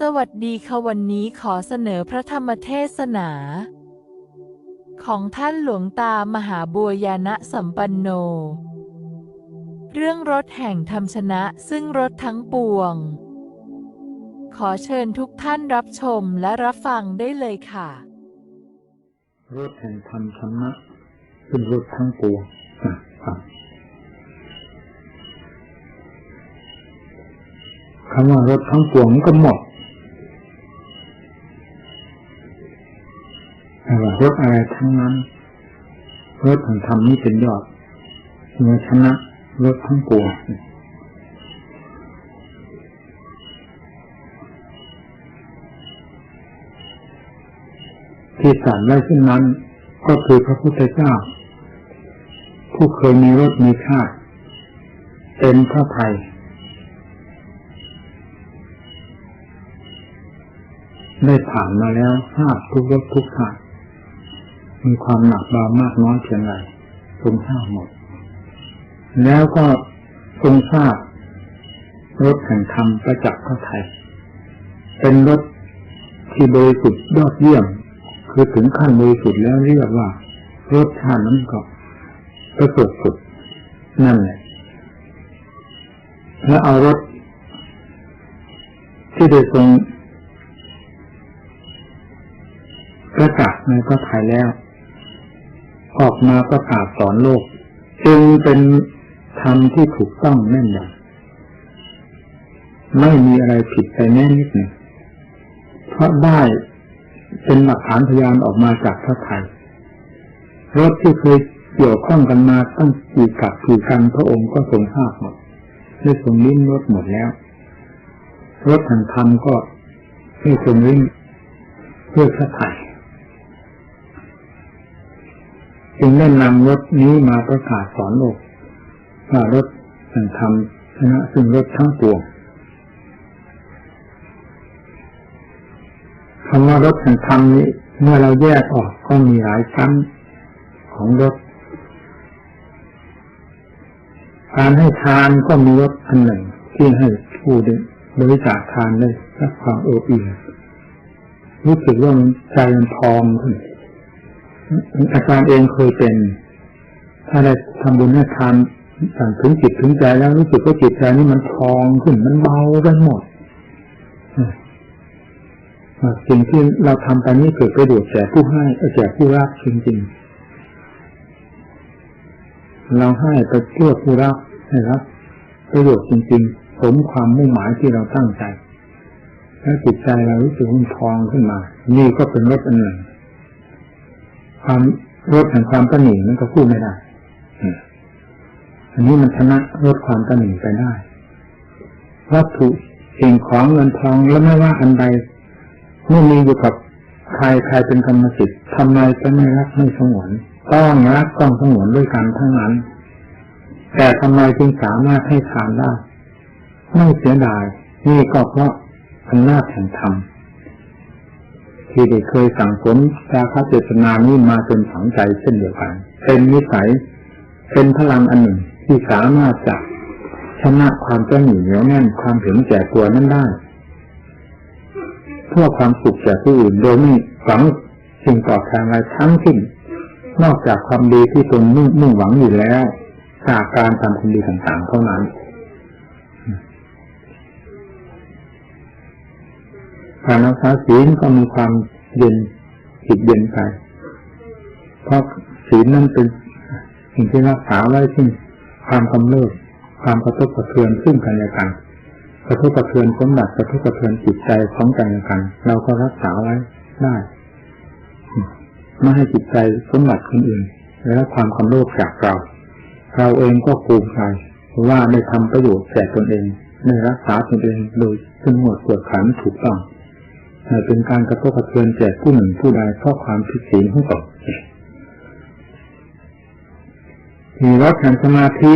สวัสดีค่ะวันนี้ขอเสนอพระธรรมเทศนา ของท่านหลวงตามหาบัวยานะสัมปันโน เรื่องรถแห่งธรรมชนะซึ่งรถทั้งปวง ขอเชิญทุกท่านรับชมและรับฟังได้เลยค่ะ รถแห่งธรรมชนะเป็นรถทั้งปวงคำว่ารถทั้งปวงก็หมด แต่ว่ารถอะไรทั้งนั้นรถแห่งธรรมนี้เป็นยอดเมื่อชนะรถทั้งปวงที่สั่นไว้เช่นนั้น ก็คือพระพุทธเจ้า ผู้เคยมีรสมีชาติเป็นพระไทยได้ผ่านมาแล้วทราบทุกรสทุกชาติ มีความหนักเบามากน้อยเพียงไรทรงทราบหมด แล้วก็ทรงทราบรถแห่งธรรมประจักษ์พระไทย เป็นรถที่บริสุทธิ์ยอดเยี่ยม คือถึงขั้นบริสุทธิ์แล้วเรียกว่ารสชาตินั้นก็ประสริฐสุดนั่นแหละแล้วเอารถที่ได้ทรงประกาศในพระไทยแล้ว ออกมาประกาศสอนโลก จึงเป็นธรรมที่ถูกต้องแน่นยำไม่มีอะไรผิดไปแน่นิดหนึ่งเพราะได้เป็นหลักฐานพยานออกมาจากพระไทยรถที่เคยเกี่ยวข้องกันมาตั้งกี่กับกี่กันพระองค์ก็ทรงทราบหมดได้ทรงลิ้มรถหมดแล้วรถแห่งธรรมก็ให้ทรงลิ้มเพื่อพระไทย จึงได้นำรถนี้มาประกาศสอนโลกว่ารถแห่งธรรมชนะซึ่งรถทั้งปวงคำว่ารถแห่งธรรมนี้ เมื่อเราแยกออกก็มีหลายชั้นของรถการให้ทานก็มีรถอันหนึ่งที่ให้ผู้บริจาคทานได้รับความโอบอิ่มรู้สึกว่าใจมันพองขึ้น อาจารย์เองเคยเป็น ถ้าได้ทำบุญให้ทานสั่งถึงจิตถึงใจแล้วรู้สึกว่าจิตใจนี่มันพองขึ้นมันเบาไปหมดสิ่งที่เราทำไปนี้เกิดประโยชน์แก่ผู้ให้แก่ผู้รับจริงๆ เราให้ไปเพื่อผู้รับให้รับ ประโยชน์จริงๆ สมความมุ่งหมายที่เราตั้งใจ แล้วจิตใจเรารู้สึกมันทองขึ้นมา นี่ก็เป็นรถอันหนึ่ง ความรถแห่งความตนีนั่นก็พูดไม่ได้อันนี้มันชนะรถความตนีไปได้วัตถุสิ่งของเงินทองแล้วไม่ว่าอันใดเมื่อมีอยู่กับใครใครเป็นกรรมสิทธิ์ทำไมจะไม่รักไม่สงวนต้องรักต้องสงวนด้วยกันทั้งนั้น แต่ทำไมจึงสามารถให้ทานได้ไม่เสียดายนี่ก็เพราะอำนาจแห่งธรรม ที่ได้เคยสั่งสมจาคเจตนานี้มาจนฝังใจเช่นเดียวกัน เป็นนิสัย เป็นพลังอันหนึ่งที่สามารถจะชนะความเจ้าหนีเหนียวแน่นความเห็นแก่ตัวนั้นได้เพื่อความสุขแก่ผู้อื่นโดยไม่หวังสิ่งตอบแทนอะไรทั้งสิ้นนอกจากความดีที่ตนมุ่งมุ่งหวังอยู่แล้วจากการทำความดีต่างๆเท่านั้น การรักษาศีลก็มีความเย็นจิตเย็นใจเพราะศีลนั้นเป็นสิ่งที่รักษาไว้ซึ่งความกำเริบความกระทบกระเทือนซึ่งกันและกันกระทบกระเทือนสมบัติกระทบกระเทือนจิตใจของกันและกัน เราก็รักษาไว้ได้ไม่ให้จิตใจสมบัติคนอื่นและความความโลภจากเรา เราเองก็ภูมิใจว่าได้ทำประโยชน์แก่ตนเองได้รักษาตนเองโดยสงบปวดขันถูกต้อง เป็นการกระทบกระเทือนแก่ผู้หนึ่งผู้ใดเพราะความผิดศีลของตนมีรถแห่งสมาธิ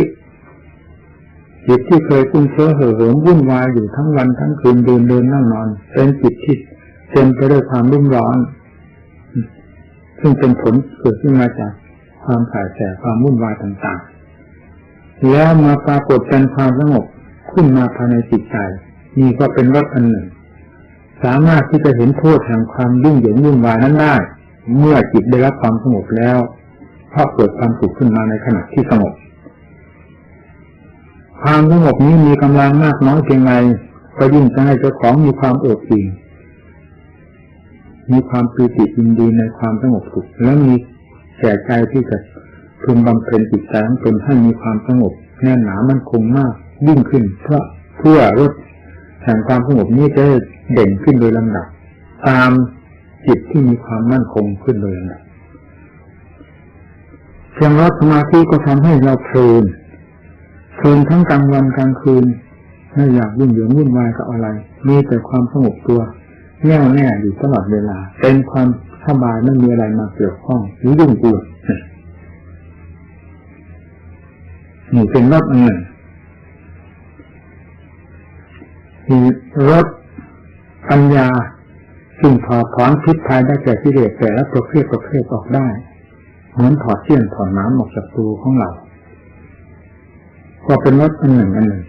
จิตที่เคยฟุ้งเฟ้อเห่อเหิมวุ่นวายอยู่ทั้งวันทั้งคืนเดินเดินนั่งนอน เป็นจิตที่เต็มไปด้วยความรุ่มร้อน ซึ่งเป็นผลเกิดขึ้นมาจากความขายแสความวุ่นวายต่างๆ แล้วมาปรากฏเป็นความสงบขึ้นมาภายในจิตใจนี่ก็เป็นรถอันหนึ่ง สามารถที่จะเห็นโทษแห่งความยุ่งเหยิงวุ่นวายนั้นได้ เมื่อจิตได้รับความสงบแล้วเพราะเกิดความสุขขึ้นมาในขณะที่สงบ ความสงบนี้มีกำลังมากน้อยเพียงไรก็ยิ่งจะให้เจ้าของมีความอิบอิ่มมีความปีติยินดีในความสงบสุข และมีแก่ใจที่จะพึงบำเพ็ญจิตใจของตนให้มีความสงบแน่นหนามันคงมากยิ่งขึ้นเพราะเพื่อลด แห่งความสงบนี้จะเด่นขึ้นโดยลำดับ ตามจิตที่มีความมั่นคงขึ้นโดยลำดับเพียงรดสมาธิก็ทำให้เราเพลินเพลินทั้งกลางวันกลางคืนไม่อยากยุ่งเหยิงวุ่นวายกับอะไร มีแต่ความสงบตัวแน่วแน่อยู่ตลอดเวลา เป็นความสบายไม่มีอะไรมาเกี่ยวข้องหรือยุ่งกวนนี่เป็นรถอันหนึ่ง มีรถปัญญาซึ่งถอดถอนพิษภายได้แก่กิเลสแต่ละประเภทประเภทออกได้ เหมือนถอดเสี้ยนถอดน้ำออกจากตัวของเรา ก็เป็นรถอันหนึ่งอันหนึ่ง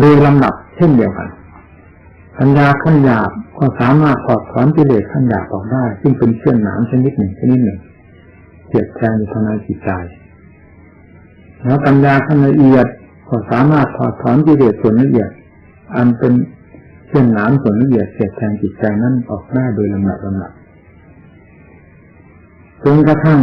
โดยลำดับเช่นเดียวกันปัญญาขั้นหยาบก็สามารถถอดถอนกิเลสขั้นหยาบออกได้ ซึ่งเป็นเชือนหนามชนิดหนึ่งชนิดหนึ่งเสียดแทงอยู่ภายในจิตใจแล้วปัญญาขั้นละเอียดก็สามารถถอดถอนกิเลสส่วนละเอียด อันเป็นเช่นน้ำส่วนละเอียดเสียดแทงจิตใจนั้นออกได้โดยลำดับลำดับจนกระทั่ง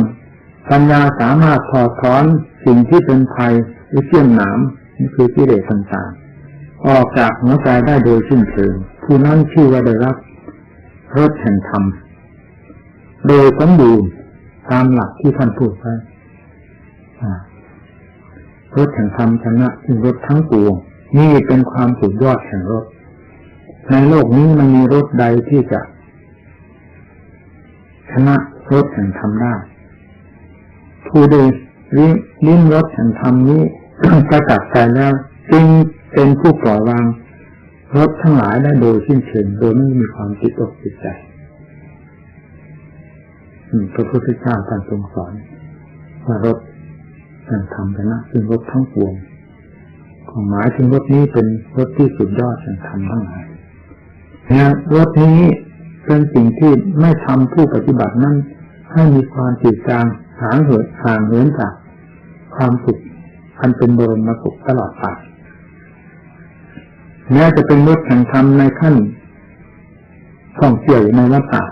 ปัญญาสามารถถอดถอนสิ่งที่เป็นภัยหรือเชี่ยนหนามนี่คือกิเลสต่างๆ ออกจากหัวใจได้โดยสิ้นเชิงผู้นั้นชื่อว่าได้รับรสแห่งธรรม โดยสมบูรณ์ตามหลักที่ท่านพูดไว้รถแห่งธรรมชนะรถทั้งปวง นี่เป็นความสุดยอดแห่งรถในโลกนี้มันมีรถใดที่จะชนะรถแห่งธรรมได้ผู้ใดลิ้นรถแห่งธรรมนี้ประจักษ์ใจแล้วจึงเป็นผู้ปล่อยวางรถทั้งหลายได้โดยสิ้นเชิงโดยไม่มีความติดอกติดใจพระพุทธเจ้าท่านทรงสอนว่ารถแห่งธรรมชนะซึ่งรถทั้งปวง หมายถึงรถนี้เป็นรถที่สุดยอดแห่งธรรมทั้งหลายนะรถนี้เป็นสิ่งที่ไม่ทำผู้ปฏิบัตินั้น ให้มีความจืดจางห่างเหินห่างเหินจากความสุขอันเป็นบรมสุขตลอดไปแม้จะเป็นรถแห่งธรรมในขั้นท่องเที่ยวในวัฏฏะ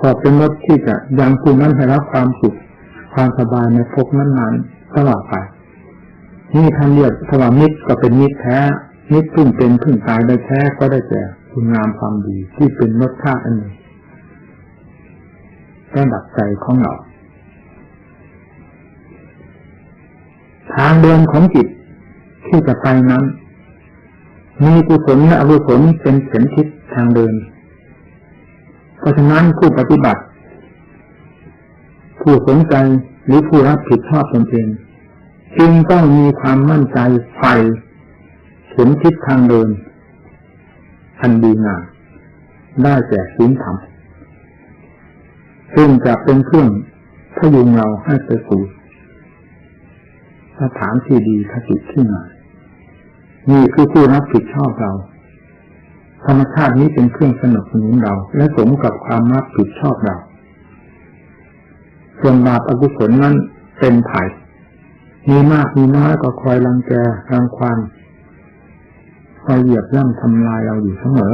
ก็เป็นรถที่จะยังผู้นั้นให้รับความสุขความสบายในภพนั้นๆตลอดไป นี่ท่านเรียกสวามิตรก็เป็นมิตรแท้มิตรพึ่งเป็นพึ่งตายได้แท้ก็ได้แก่คุณงามความดีที่เป็นรสชาติอันหนึ่งระดับใจของเรา ทางเดินของจิตที่จะไปนั้น มีกุศลและอกุศลเป็นเข็มทิศทางเดิน เพราะฉะนั้นผู้ปฏิบัติ ผู้สนใจหรือผู้รับผิดชอบตนเอง จึงต้องมีความมั่นใจใฝ่เข็มทิศทางเดิน อันดีงามได้แก่ศีลธรรมซึ่งจะเป็นเครื่องพยุงเราให้ไปสู่สถานที่ดีคติที่งามนี่คือผู้รับผิดชอบเรา ธรรมชาตินี้เป็นเครื่องสนับสนุนเรา และสมกับความรับผิดชอบเรา ส่วนบาปอกุศลนั้นเป็นไผ่ มีมากมีน้อยก็คอยรังแกรังควานคอยเหยียบย่ำทำลายเราอยู่เสมอ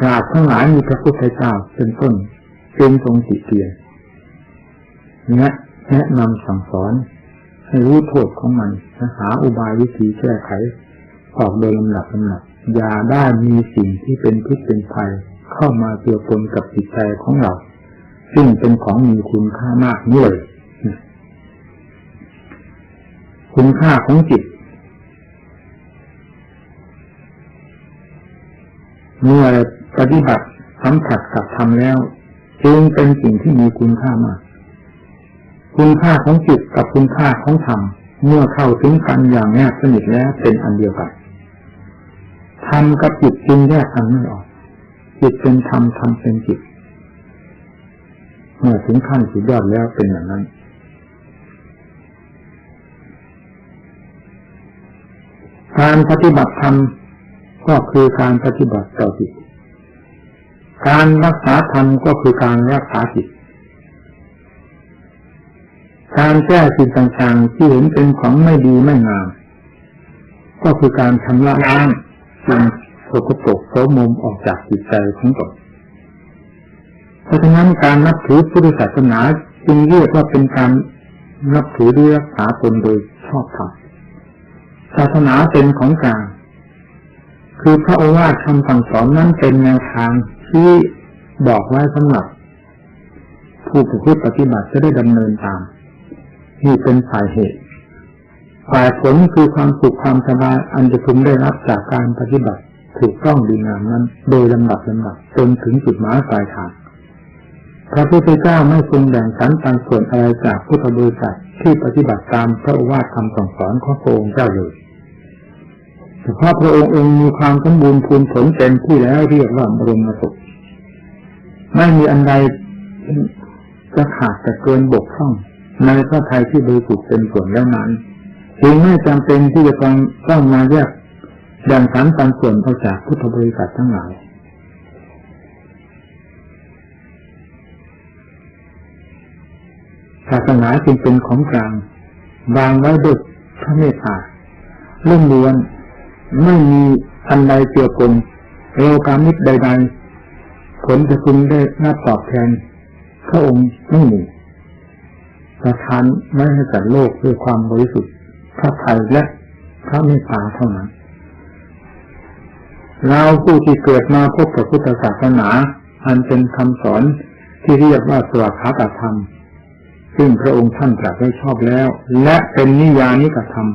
กราบทั้งหลายมีพระพุทธเจ้าเป็นต้นเป็นทรงติเตียนแนะแนะนำสั่งสอน ให้รู้โทษของมันหาอุบายวิธีแก้ไข ออกโดยลำดับลำดับอย่าได้มีสิ่งที่เป็นพิษเป็นภัยเข้ามาเกี่ยวปนกับจิตใจของเรา ซึ่งเป็นของมีคุณค่ามากนี่เลย คุณค่าของจิต เมื่อปฏิบัติสัมผัสกับธรรมแล้ว จึงเป็นสิ่งที่มีคุณค่ามาก คุณค่าของจิตกับคุณค่าของธรรมเมื่อเข้าถึงกันอย่างแนบสนิทแล้วเป็นอันเดียวกันธรรมกับจิตจึงแยกกันไม่ออกจิตเป็นธรรมธรรมเป็นจิต เมื่อถึงขั้นสุดยอดแล้วเป็นอย่างนั้น การปฏิบัติธรรมก็คือการปฏิบัติต่อจิต การรักษาธรรมก็คือการรักษาจิต การแก้สิ่งต่างๆที่เห็นเป็นของไม่ดีไม่งาม ก็คือการชำระล้างสิ่งสกปรกโสมมออกจากจิตใจของตนเพราะฉะนั้นการนับถือพุทธศาสนาจึงเรียกว่าเป็นการนับถือด้วยรักษาตนโดยชอบธรรม ศาสนาเป็นของกลาง คือพระโอวาทคำสั่งสอนนั้นเป็นแนวทางที่บอกไว้สำหรับ ผู้ประพฤติปฏิบัติจะได้ดำเนินตามนี่เป็นฝ่ายเหตุ ฝ่ายผลคือความสุขความสบายอันจะพึงได้รับจากการปฏิบัติถูกต้องดีงามนั้น โดยลำดับลำดับจนถึงจุดหมายปลายทางพระพุทธเจ้าไม่ทรงแบ่งสรรปันส่วนอะไรจากพุทธบริษัทที่ปฏิบัติตามพระโอวาทคำสั่งสอนของพระองค์เจ้าเลย พาะพระองค์เองมีความสมบูรณ์พูนผลเต็มที่แล้วเรียกว่าบรมสุขไม่มีอันใดจะขาดจะเกินบกพร่องในพระทัยที่บริสุทธิ์เป็นส่วนแล้วนั้นจึงไม่จำเป็นที่จะต้องต้องมาแยกแบ่งสรรปันส่วนออกจากพุทธบริษัททั้งหลายศาสนาจึงเป็นของกลางวางไว้ด้วยพระเมตตาเรื่องล้วน ไม่มีอันใดเกี่ยวกับโลกามิตรใดๆ ผลจะพึงได้รับตอบแทนพระองค์ไม่มีประทานไม่ให้กับโลกด้วยความบริสุทธิ์พระไทยและพระเมตตาเท่านั้นเราผู้ที่เกิดมาพบกับพุทธศาสนา อันเป็นคำสอนที่เรียกว่าสวากขาตธรรม ซึ่งพระองค์ท่านตรัสไว้ชอบแล้ว และเป็นนิยานิกธรรม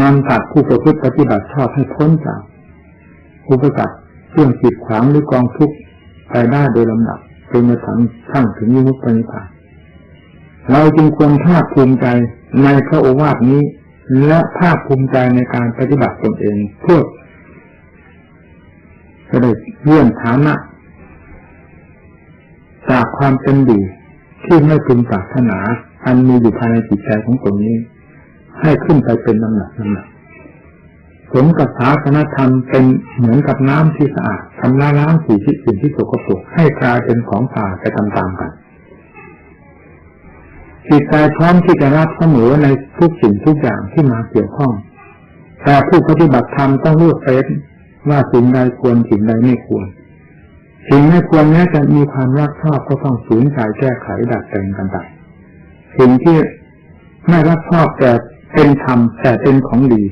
นำตัดผู้ประพฤติปฏิบัติชอบให้พ้นจากอุปสรรคเครื่องจิดขวางหรือกองทุกข์ไปได้โดยลำดับจนมาถึงทั้งถึงยุคปณิพานเราจึงควรภาคภูมิใจในพระโอวาทนี้ และภาคภูมิใจในการปฏิบัติตนเองเพื่อจะได้เลื่อนฐานะ จากความเป็นดีที่ไม่พึงปรารถนา อันมีอยู่ภายในจิตใจของตนนี้ ให้ขึ้นไปเป็นลำดับลำดับสมกับศาสนธรรมเป็นเหมือนกับน้ำที่สะอาดทำละล้างสิ่งที่สิ่งที่สกปรกให้กลายเป็นของสะอาดไปตามๆกันจิตใจพร้อมที่จะรับเสมอในทุกสิ่งทุกอย่างที่มาเกี่ยวข้อง แต่ผู้ปฏิบัติธรรมต้องเลือกเฟ้นว่าสิ่งใดควรสิ่งใดไม่ควร สิ่งไม่ควรแม้จะมีความรักชอบก็ต้องสูญใจแก้ไขดัดแปลงกันไปสิ่งที่ไม่รักชอบแต่ เป็นธรรมแต่เป็นของดี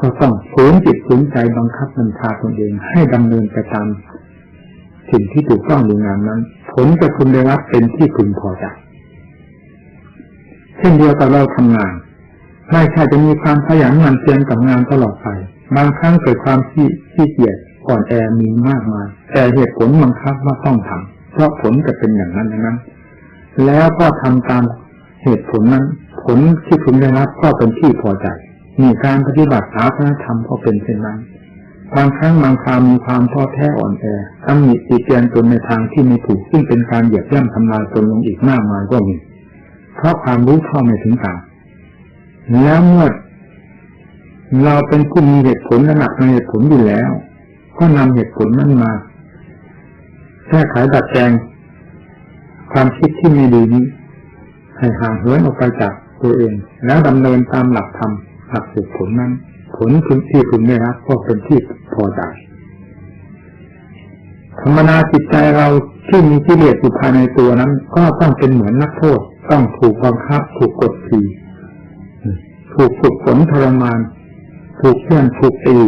ก็ต้องฝืนจิตฝืนใจบังคับบัญชาตนเองให้ดำเนินไปตามสิ่งที่ถูกต้องดีงามนั้น ผลจะคุณได้รับเป็นที่พึงพอใจเช่นเดียวกับเราทำงานไม่ใช่จะมีความขยันหมั่นเพียรกับงานตลอดไป บางครั้งเกิดความขี้ขี้เกียจก่อนแอมีมากมาย แต่เหตุผลบังคับว่าต้องทำเพราะผลจะเป็นอย่างนั้นอย่างนั้น แล้วก็ทำตามเหตุผลนั้น ผลที่คุณได้รับก็เป็นที่พอใจมีการปฏิบัติศาสนธรรมก็เป็นเช่นนั้นบางครั้งบางคราวมีความท้อแท้อ่อนแอตั้งมีติเตียนตนในทางที่ไม่ถูกซึ่งเป็นการเหยียบย่ำทำลายตนลงอีกมากมายก็มีเพราะความรู้เท่าไม่ถึงการแล้วเมื่อเราเป็นผู้มีเหตุผลและหนักในเหตุผลอยู่แล้ว ก็นำเหตุผลนั้นมาแก้ไขดัดแปลงความคิดที่ไม่ดีนี้ให้ห่างเหินออกไปจาก ตัวเอง แล้วดำเนินตามหลักธรรมหลักเหตุผลนั้น ผลพึงที่พึงได้รับก็เป็นที่พอใจธรรมนาจิตใจเราที่มีกิเลสอยู่ภายในตัวนั้น ก็ต้องเป็นเหมือนนักโทษ ต้องถูกบังคับ ถูกกดขี่ถูกฝึกฝนทรมาน ถูกเพื่อนถูกตี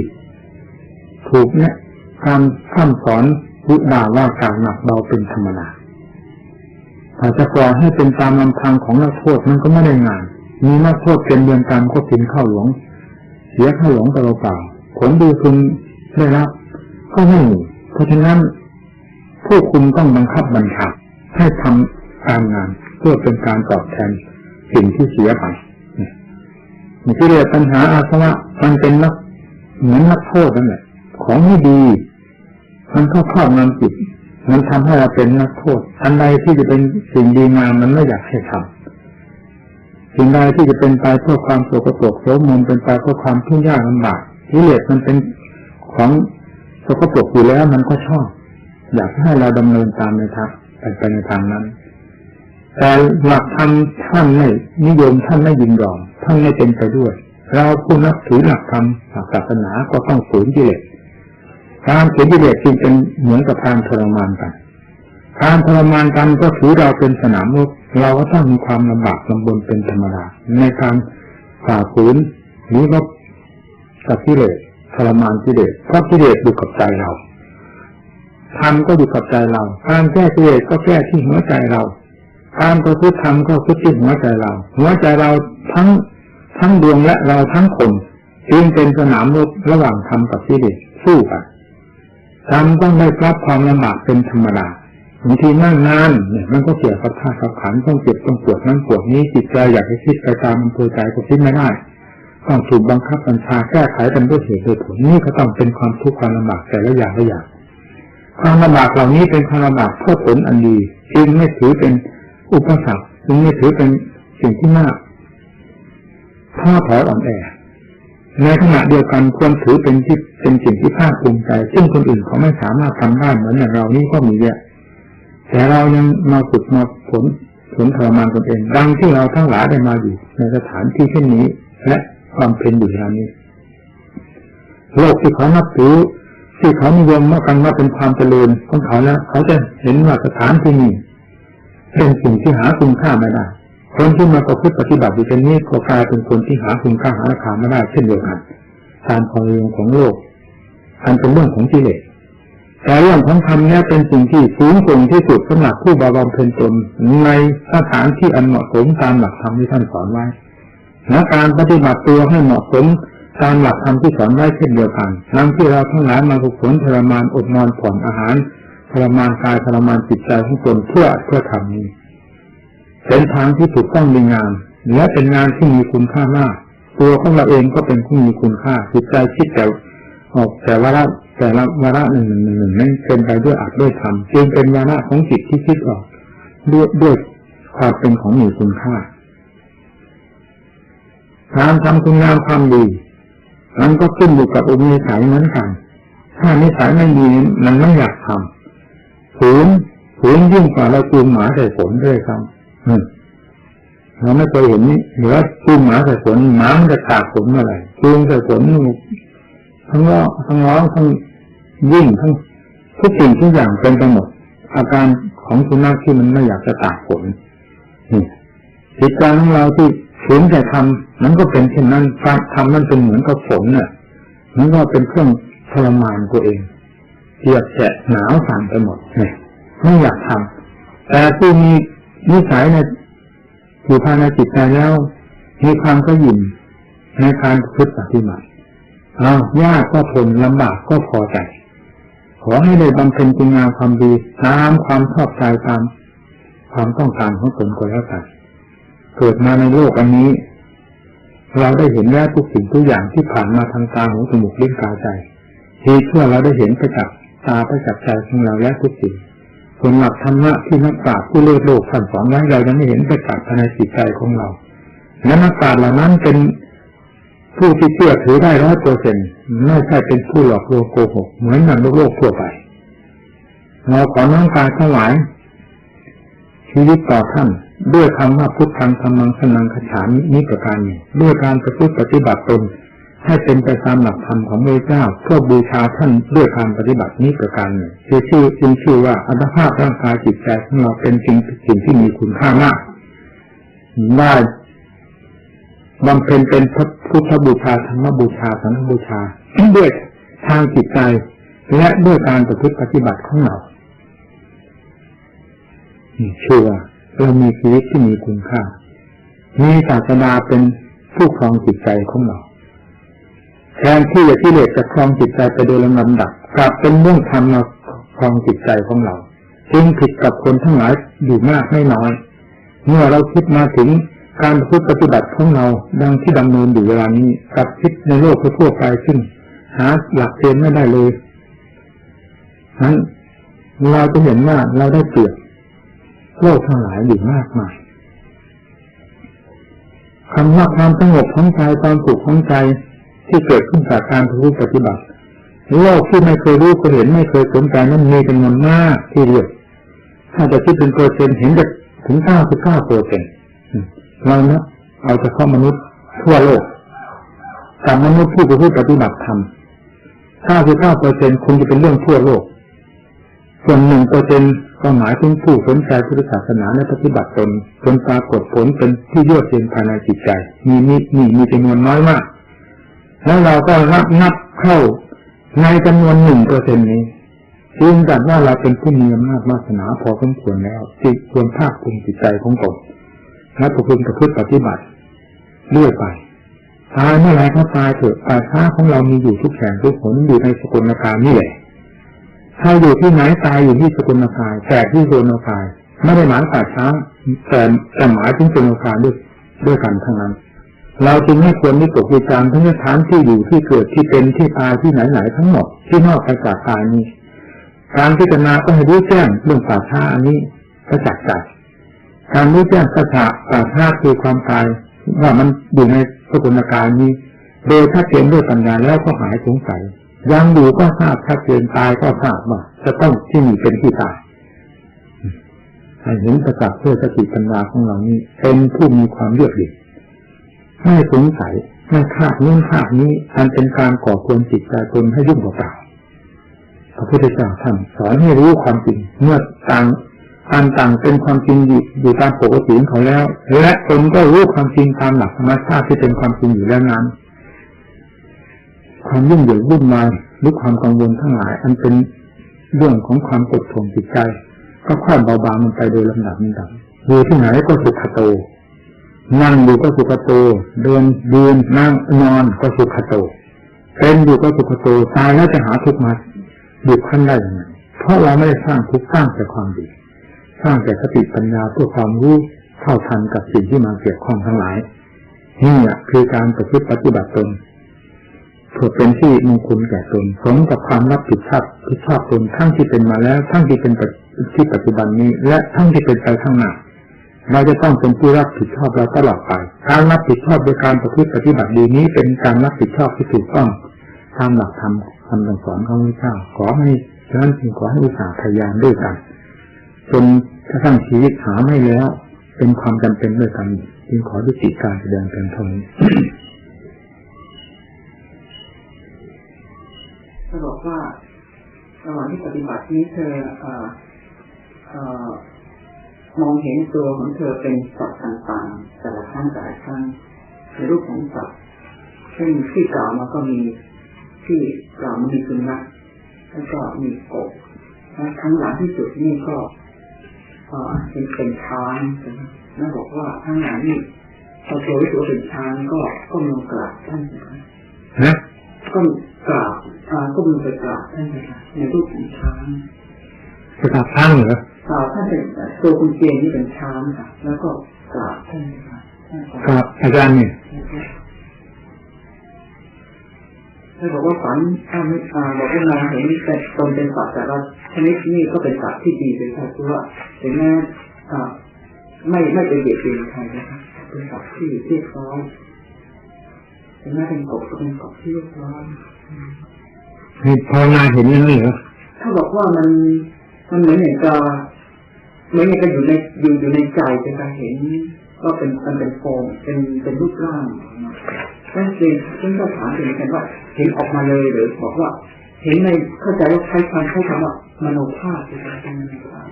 ถูกเนี่ยการข้ามสอนวิด่าว่ากล่าวหนักเบาเป็นธรรมดา ถ้าจะปล่อให้เป็นตามลำพังของนักโทษมันก็ไม่ได้งาน มีนักโทษเป็นเดือนตามก็กินข้าวหลวง เสียข้าวหลวงเปล่าผลดีคุณได้รับก็ไม่มีเพราะฉะนั้นผู้คุมต้องบังคับบัญชาให้ทำการงานเพื่อเป็นการตอบแทนสิ่งที่เสียไปมีกิเลสปัญหาอาสวะมันเป็นนักเหมือนนักโทษนั่นแหละของไม่ดี มันก็ครอบงำจิต มันทำให้เราเป็นนักโทษ อันใดที่จะเป็นสิ่งดีงามมันไม่อยากให้ทำสิ่งใดที่จะเป็นไปเพื่อความโศกโศกโสมมเป็นไปเพื่อความทุกข์ยากลำบากกิเลสมันเป็นของโสกปรกอยู่แล้วมันก็ชอบ อยากให้เราดำเนินตามในทางไปไปในทางนั้น แต่หลักธรรมท่านไม่นิยมท่านไม่ยินยอมท่านไม่เป็นไปด้วย เราผู้นับถือหลักธรรมหลักศาสนาก็ต้องฝืนกิเลส การฝืนกิเลสจึงเป็นเหมือนกับการทรมานกันการทรมานกันก็ถือเราเป็นสนามรบเราก็ต้องมีความลำบากลำบนเป็นธรรมดาในการฝ่าฝืนหรือรบกับกิเลสทรมานกิเลสเพราะกิเลสอยู่กับใจเราธรรมก็อยู่กับใจเราการแก้กิเลสก็แก้ที่หัวใจเราการประพฤติธรรมก็พฤติที่หัวใจเรา หัวใจเราทั้งทั้งดวงและเราทั้งคนจึงเป็นสนามรบระหว่างธรรมกับกิเลสสู้กัน ธรรมต้องได้รับความลำบากเป็นธรรมดาบางทีนั่งนานเนี่ยมันก็เกี่ยวกับท่ากับขันต้องเจ็บต้องปวดนั่นปวดนี้จิตใจอยากให้คิดไปตามอำเภอใจก็คิดไม่ได้ต้องถูกบังคับบัญชาแก้ไขกันด้วยเหตุด้วยผลนี่ก็ต้องเป็นความทุกข์ความลำบากแต่ละอย่างละอย่างความลำบากเหล่านี้เป็นความลำบากเพื่อผลอันดีจึงไม่ถือเป็นอุปสรรคจึงไม่ถือเป็นสิ่งที่มากท้อถอยอ่อนแอในขณะเดียวกันควรถือเป็นที่ เป็นสิ่งที่ภาคภูมิใจ ซึ่งคนอื่นเขาไม่สามารถทำได้เหมือนอย่างเรานี่ก็มีเยอะแต่เรายังมาฝึกมาผลผลทรมานตนเองดังที่เราทั้งหลายได้มาอยู่ ในสถานที่เช่นนี้ และความเป็นอยู่อย่างนี้โลกที่เขานับถือที่เขานิยมว่ากันว่าเป็นความเจริญของเขาแล้วเขาจะเห็นว่าสถานที่นี้เป็นสิ่งที่หาคุณค่าไม่ได้คนที่มาประพฤติปฏิบัติอยู่เช่นนี้ก็กลายเป็นคนที่หาคุณค่าหาราคาไม่ได้เช่นเดียวกันตามความเรื่องของโลก อันเป็นเรื่องของกิเลสแต่เรื่องของธรรมนี้เป็นสิ่งที่สูงส่งที่สุดสำหรับผู้บาบำเพ็ญตนในสถานที่อันเหมาะสมตามหลักธรรมที่ท่านสอนไว้และการปฏิบัติตัวให้เหมาะสมตามหลักธรรมที่สอนไว้เช่นเดียวกันนั่งที่เราทั้งหลายมาฝึกฝนทรมานอดนอนผ่อนอาหารทรมานกายทรมานจิตใจของตนเพื่อเพื่อทำนี้เป็นทางที่ถูกต้องดีงามและเป็นงานที่มีคุณค่ามาก ตัวของเราเองก็เป็นผู้มีคุณค่าจิตใจคิดแต่ ออกแต่วาละแต่ละวาระหนึ่งหนึ่งหนึ่งนั้นเป็นไปด้วยอัดด้วยธรรมจึงเป็นวาระของจิตที่คิดออกด้วยด้วยความเป็นของมีคุณค่าการทำคุณงามความดีมันก็ขึ้นอยู่กับอุปนิสัยเหมือนกันถ้านิสัยไม่ดีมันไม่อยากทำฝืนฝืนยิ่งกว่าเราจูงหมาใส่ฝนด้วยครับเราไม่เคยเห็นนี่หรือจูงหมาใส่ฝนหมามันจะตากฝนเมื่อไหร่จูงใส่ฝน ทั้งร้องทั้งร้องทั้งยิ่งทั้งทุกสิ่งทุกอย่างเป็นไปหมด อาการของสุนัขที่มันไม่อยากจะตากฝนนี่จิตใจของเราที่ฝืนแต่ทำมันก็เป็นเช่นนั้นฟังทำมันเป็นเหมือนกับฝนน่ะมันก็เป็นเครื่องทรมานตัวเองเปียกแฉะหนาวสั่นไปหมดนี่ไม่อยากทำแต่ที่มีนิสัยในอยู่ภายในจิตใจแล้วมีความก็ยินในการพฤติปฏิบัติ อ้าวยากก็ทนลำบากก็พอใจ ขอให้ได้บำเพ็ญคุณงามความดีตามความชอบใจตามความต้องการของตนก็แล้วกันเกิดมาในโลกอันนี้ เราได้เห็นแล้วทุกสิ่งทุกอย่างที่ผ่านมาทางตาหูจมูกลิ้นกายใจที่เพื่อเราได้เห็นประจักษ์ตาประจักษ์ใจของเราและทุกสิ่งส่วนหลักธรรมะที่นักปราชญ์ผู้เลิศโลกสั่งสอนไว้เรายังไม่เห็นประจักษ์ภายในจิตใจของเราและนักปราชญ์เหล่านั้นเป็น ผู้ที่เชื่อถือได้ร้อยเปอร์เซ็นต์ไม่ใช่เป็นผู้หลอกลวงโกหก เหมือนนันโลกทั่วไปเราขอน้องกายทั้งหลายชีวิตต่อท่านด้วยคำว่าพุทธังธรรมังสนังขฉามินี้ประการหนึ่งด้วยการประพฤติปฏิบัติตนให้เป็นไปตามหลักธรรมของพระเจ้าเพื่อบูชาท่านด้วยการปฏิบัตินี้ประการหนึ่งคือชื่อจึงชื่อว่าอัตภาพร่างกายจิตใจของเราเป็นสิ่งสิ่งที่มีคุณค่ามากได้ บำเพ็ญเป็นพุทธบูชาธรรมบูชาสังฆบูชาด้วยทางจิตใจและด้วยการประพฤติปฏิบัติของเราเชื่อเรามีชีวิตที่มีคุณค่า มีศาสนาเป็นผู้ครองจิตใจของเราแทนที่จะที่เลสจะครองจิตใจไปโดยลำดับกลับเป็นเรื่องธรรมมาครองจิตใจของเราจึงผิดกับคนทั้งหลายอยู่มากไม่น้อย เมื่อเราคิดมาถึง การพูดปฏิบัติของเราดังที่ดำเนินอยู่เวลานี้กับคิดในโลกทั่วไปซึ่งหาหลักเกณฑ์ไม่ได้เลยนั้นเราจะเห็นว่าเราได้เปรียบโลกทั้งหลายอยู่มากมายคำว่าความสงบของใจความสุขของใจที่เกิดขึ้นจากการรู้ปฏิบัติโลกที่ไม่เคยรู้เคยเห็นไม่เคยสนใจนั้นมีจำนวนมากที่เดียวถ้าจะคิดเป็นเปอร์เซ็นต์เห็นจะถึงเก้าสิบเก้าเปอร์เซ็นต์ เรานะเอาเฉพาะมนุษย์ทั่วโลกแต่มนุษย์ผู้ประพฤติปฏิบัติธรรมเก้าสิบเก้าเปอร์เซ็นต์คงจะเป็นเรื่องทั่วโลก ส่วนหนึ่งเปอร์เซ็นต์ก็หมายถึงผู้สนใจพุทธศาสนาและปฏิบัติตนจนปรากฏผลเป็นที่ยอดเยี่ยนภายในจิตใจ มีมีมีมีจำนวนน้อยมาก แล้วเราก็นับนับเข้าในจำนวนหนึ่งเปอร์เซ็นนี้จึงจัดว่าเราเป็นผู้มีอำนาจวาสนาพอสมควรแล้วจิตควรภาคภูมิจิตใจของตน และประพฤติประพฤติปฏิบัติเรื่อยไปตายเมื่อไรก็ตายเถอะป่าช้าของเรามีอยู่ทุกแห่งทุกหนอยู่ในสกลนาครนี่แหละถ้าอยู่ที่ไหนตายอยู่ที่สกลนาครแต่ที่โซนนาครไม่ได้หมายป่าช้าแต่แต่หมายถึงสกลนาครด้วยด้วยกันทั้งนั้น เราจึงไม่ควรที่ตกวิจารณ์ทั้งสถานที่อยู่ที่เกิดที่เป็นที่ตายที่ไหนๆทั้งหมดที่นอกไปจากตายนี้การพิจารณาก็ให้รู้แจ้งเรื่องป่าช้าอันนี้กระจักใจ การรู้แจ้งกระฉะป่าช้าคือความตายว่ามันอยู่ในสกุลกายนี้ โดยถ้าเจนด้วยปัญญาแล้วก็หายสงสัยยังอยู่ก็ทราบชัดเจนตายก็ทราบว่าจะต้องที่นี่เป็นที่ตายให้เห็นประจักษ์เพื่อสติปัญญาของเรานี้ เป็นผู้มีความเยือกเย็นไม่สงสัยไม่คาดนู่นคาดนี้อันเป็นการก่อควรจิตใจตนให้ยุ่งเปล่าพระพุทธเจ้าท่านสอนให้รู้ความจริงเมื่อต่าง อันต่างเป็นความจริงอยู่ตามปกติของเขาแล้ว และตนก็รู้ความจริงตามหลักธรรมชาติที่เป็นความจริงอยู่แล้วนั้น ความยุ่งเหยิงวุ่นวายหรือความกังวลทั้งหลาย อันเป็นเรื่องของความกดท่วงจิตใจ ก็ค่อยเบาบางมันไปโดยลำดับลำดับอยู่ที่ไหนก็สุขโต นั่งอยู่ก็สุขโต เดินยืนนั่งนอนก็สุขโตเป็นอยู่ก็สุขโตตายแล้วจะหาทุกข์มาหยุดขั้นได้ยังไงเพราะเราไม่ได้สร้างทุกข์สร้างแต่ความดี ร้างแต่สติปัญญาเพื่อความรู้เท่าทันกับสิ่งที่มาเกี่ยวข้องทั้งหลาย นี่แหละคือการประพฤติปฏิบัติตนเพื่อเป็นที่มงคลแก่ตนสมกับความรับผิดชอบผิดชอบตนทั้งที่เป็นมาแล้ว ทั้งที่เป็นที่ปัจจุบันนี้ และทั้งที่เป็นไปข้างหน้าเราจะต้องเป็นผู้รับผิดชอบเราตลอดไป การรับผิดชอบโดยการประพฤติปฏิบัติดีนี้เป็นการรับผิดชอบที่ถูกต้องตามหลักธรรมคำสอนของพระเจ้าขอให้ฉะนั้นจึงขอให้อุตสาห์พยายามด้วยกันจน กระทั่งชีวิตหาไม่แล้ว เป็นความจำเป็นด้วยกันจึงขอยุติการแสดงเพียงเท่านี้เธอบอกว่าระหว่างที่ปฏิบัตินี้เธอเออ่มองเห็นตัวของเธอเป็นสัตว์ต่างๆ แต่ละครั้งแต่ละครั้งในรูปของสัตว์ซึ่งที่กล่าวมาก็มีที่กล่าวมามีสุนัขแล้วก็มีกบและครั้งหลังที่สุดนี่ก็ เอ่อเป็นเป็นช้างนะนั่นบอกว่าครั้งหลังนี่พอเจอตัวเป็นช้างก็ก็ลงกราบท่านนะนะก็กราบอ่าก็มีไปกราบท่านนะคะในรูปของช้างจะกลับข้างเหรอกราบท่านเป็นตัวคุณเจนนี่เป็นช้างค่ะแล้วก็กราบท่านนะคะกราบรับอาจารย์เนี่ย ท่านบอกว่าฝันอ่าไม่อ่าบอกว่ามองเห็นแต่ตนเป็นสัตว์แต่ละชนิดนี่ก็เป็นสัตว์ที่ดีเลยค่ะคือว่าถึงแม้อ่าไม่ไม่ไปเบียดเบียนใครนะคะเป็นสัตว์ที่เรียบร้อยถึงแม้เป็นกบก็เป็นกบที่เรียบร้อยนี่ภาวนาเห็นอย่างนี้เหรอถ้าบอกว่ามันมันเหมือนอย่างกับเหมือนอย่างกับอยู่ในอยู่อยู่ในใจเป็นการเห็นว่าเป็นมันเป็นโฟมเป็นเป็นรูปร่าง นั่นเองซึ่งก็ถามถึงกันว่าเห็นออกมาเลยหรือบอกว่า เห็นในเข้าใจว่าใช้ความใช้คำว่ามโนภาพเป็นการเป็นมโนภาพ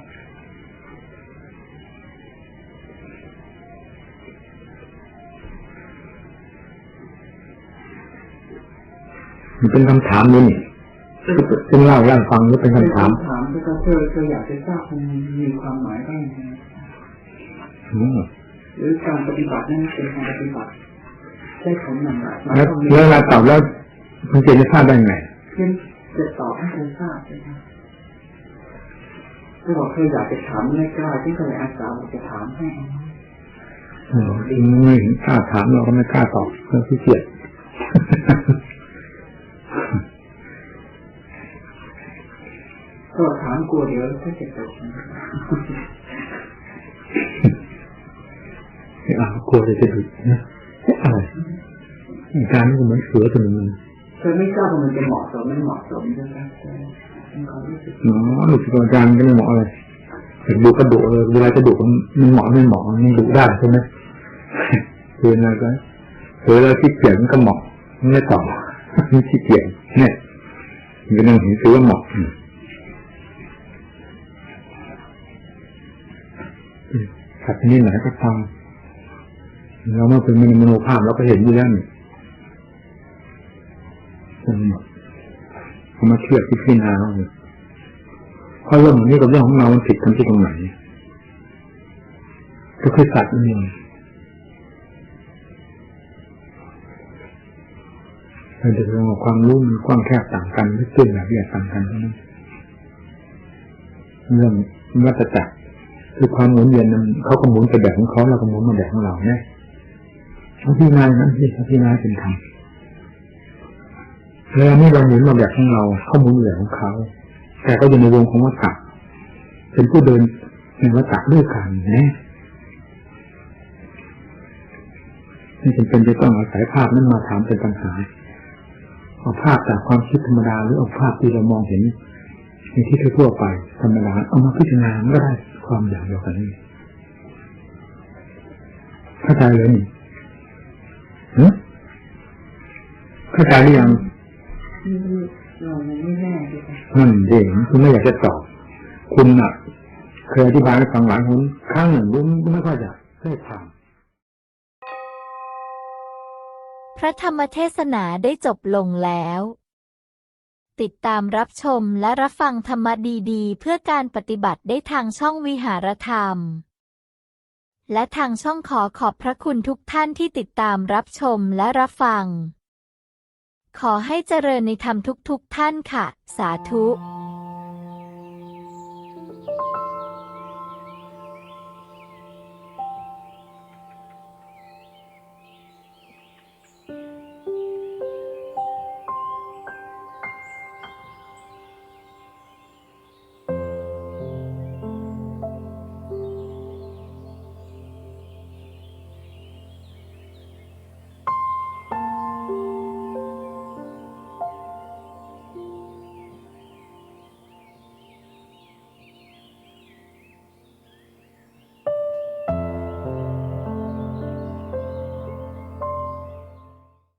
มันเป็นคำถามนี่นี่เป็นเล่าเล่าฟังหรือเป็นคำถามถามที่เขาเธอเธออยากจะทราบมันมีความหมายได้ยังไงอืมหรือการปฏิบัตินั้นเป็นการปฏิบัติ ได้ผลอย่างไรมันแล้วต้องมีแล้วเราตอบแล้วคุณเจนจะทราบได้ไงเช่นจะตอบให้เธอทราบใช่ไหมเธอบอกเธออยากจะถามไม่กล้าที่ก็เลยอาสาบอกจะถามให้อืมไม่เห็นกล้าถามเราก็ไม่กล้าตอบเราขี้เกียจก็ถามกลัวเดี๋ยวถ้าจะตกนะไม่เอากลัวจะจะดุนะอะไรอา การนี่ก็เหมือนเสือตัวหนึ่งเธอไม่ทราบว่ามันจะเหมาะสมไม่เหมาะสมใช่ไหมเธอเป็นความรู้สึกเนาะรู้สึกว่าอาการก็ไม่เหมาะอะไรแต่ดูก็ดุเลยเวลาจะดุมันเหมาะไม่เหมาะมันดุได้ใช่ไหมคืออะไรก็เสือเราที่เกียจมันก็เหมาะมันไม่ต่อมันขี้เกียจเนี่ยมันก็นั่งเห็นถือว่าเหมาะอืมอืมขัดนี่ไหนก็ฟังเราเมื่อเป็นมโนภาพเราก็เห็นอยู่แล้วนี่มันหมด เอามาเทียบที่พี่นาเอาเพราะเรื่องของนี้กับเรื่องของเรา มันผิดกันที่ตรงไหนก็คือสัตว์นี่เองมันจะเรื่องของความรู้มันกว้างแคบต่างกันลึกซึ้งละเอียดต่างกันเท่านั้นเรื่องวัฏจักรคือความหมุนเวียนนั้นเขาก็หมุนไปแบบของเขาเราก็หมุนมาแบบของเราเนี่ยพี่นายนั้นที่พี่นายเป็นธรรม แล้วนี่เราหมุนมาแบบของเราเขาหมุนแบบของเขา แต่ก็อยู่ในวงของวัฏจักรเป็นผู้เดินในวัฏจักรด้วยกันนะไม่จำเป็นจะต้องอาศัยภาพนั้นมาถามเป็นปัญหาเอาภาพจากความคิดธรรมดาหรือเอาภาพที่เรามองเห็นในที่ทั่วไปธรรมดาเอามาพิจารณาก็ได้ความอย่างเดียวกันนี่เข้าใจเลยนี่เข้าใจหรือยัง เราไม่แน่ดีกว่านั่นเองคุณไม่อยากจะตอบคุณอะ เคยอธิบายให้ฟังหลายคนครั้งหนึ่งรู้ไม่ค่อยจะได้ฟังพระธรรมเทศนาได้จบลงแล้ว ติดตามรับชมและรับฟังธรรมดีๆ เพื่อการปฏิบัติได้ทางช่องวิหารธรรม และทางช่องขอขอบพระคุณทุกท่านที่ติดตามรับชมและรับฟัง ขอให้เจริญในธรรมทุกๆท่านค่ะ สาธุ